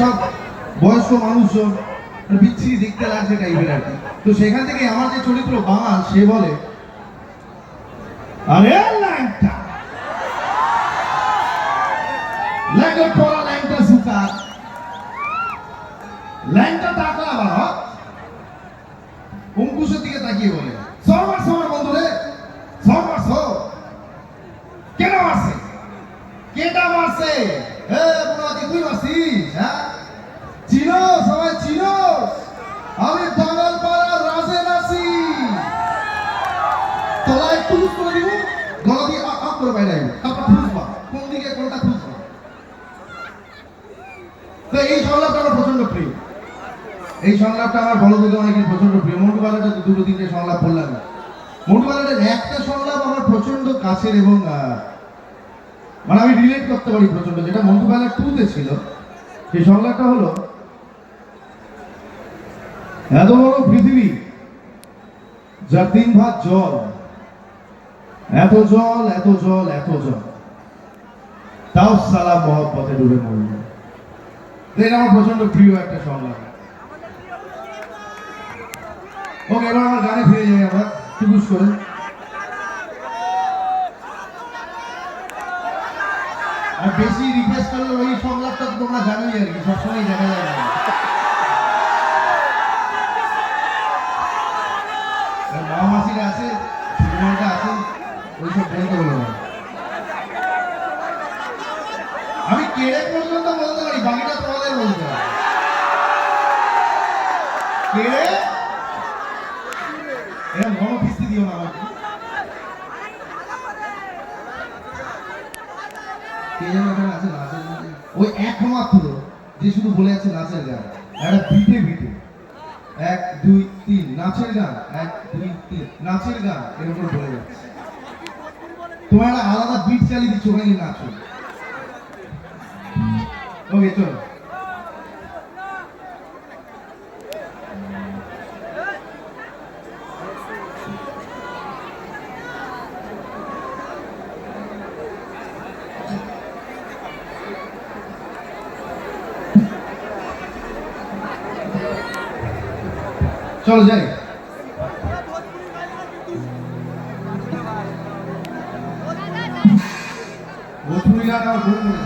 সব বয়স্ক মানুষজন মানে বিচ্ছিরি দেখতে লাগছে টাইপের আর কি। তো সেখান থেকে আমার যে চরিত্র বাঙাল, সে বলে, আরে ল্যাংটা। ল্যাংটা পড়া, ল্যাংটা সুতার ল্যাংটা টাকলা বাবা অঙ্কুশের দিকে তাকিয়ে বলে সর মারছো আমার বন্ধু রে সর কেন মারছে? কেটা মারছে? হে বুড়াদি হ্যাঁ? চিনো সবাই চিনো আমি বাঙাল পাড়া রাজে নাসি তোলা একটু লুজ করে দিব, গলা দিয়ে আপ করে বাইরে তারপর খুঁজবা কোন দিকে কোনটা খুঁজবা তো এই সংলাপটা আমার প্রচণ্ড প্রিয়। এই সংলাপটা আমার বড় থেকে অনেকের প্রচণ্ড প্রিয়। মন্টু বালাটা দুটো তিনটে সংলাপ বললাম না। মন্টু বালাটার একটা সংলাপ আমার প্রচণ্ড কাছের এবং মানে আমি রিলেট করতে পারি প্রচণ্ড যেটা মন্টু বালা টুতে ছিল। সেই সংলাপটা হলো, এত বড় পৃথিবী, যার তিন ভাগ জল, এত জল এত জল এত জল। তাও সালা মহব্বতে ডুবে মরল। এটা আমার প্রচণ্ড প্রিয় একটা সংলাপ। ওকে, এবার আমার গানে ফিরে যাই আমরা টুকুস করে। আর বেশি জানোই আর কি সবসময় জানা যায় না মা মাসিরা আছে না আমি কেড়ে পর্যন্ত বলতে পারি বাকিটা তোমাদের বলতে হবে কেড়ে এরকম ঘন কিস্তি দিও না আমাকে কে যেন ওখানে আছে মধ্যে? ওই একমাত্র যে শুধু বলে আছে নাচের গান। একটা বিটে বিটে। এক, দুই, তিন। নাচের গান। এক, দুই, তিন। নাচের গান। এরকম বলে যাচ্ছে। তোমার একটা আলাদা বিট চালিয়ে দিচ্ছ, ওখানে নাচো। ওকে, চলো। চলো যাই। ভোজপুরি গান আমার খুব মনে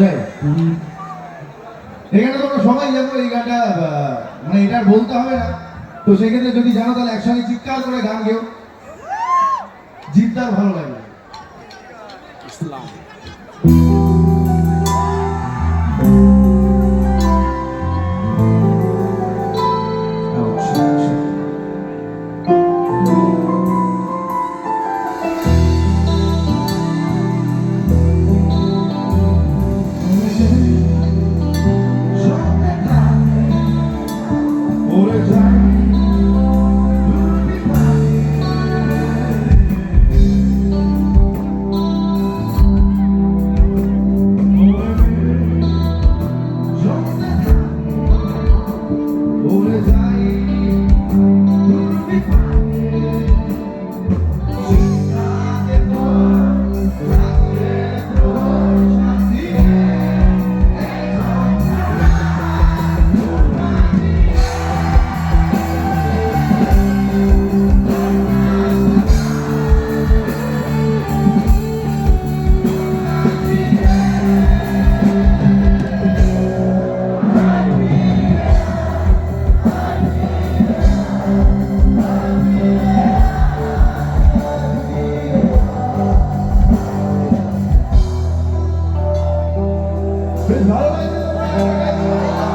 যাই। এখানে তোমরা সবাই জানো এই গানটা মানে এটা বলতে হবে না। তো সেক্ষেত্রে যদি জানো, তাহলে একসঙ্গে চিৎকার করে গান গেও। জিতদার ভালো লাগবে বেশ ভালো লাগছে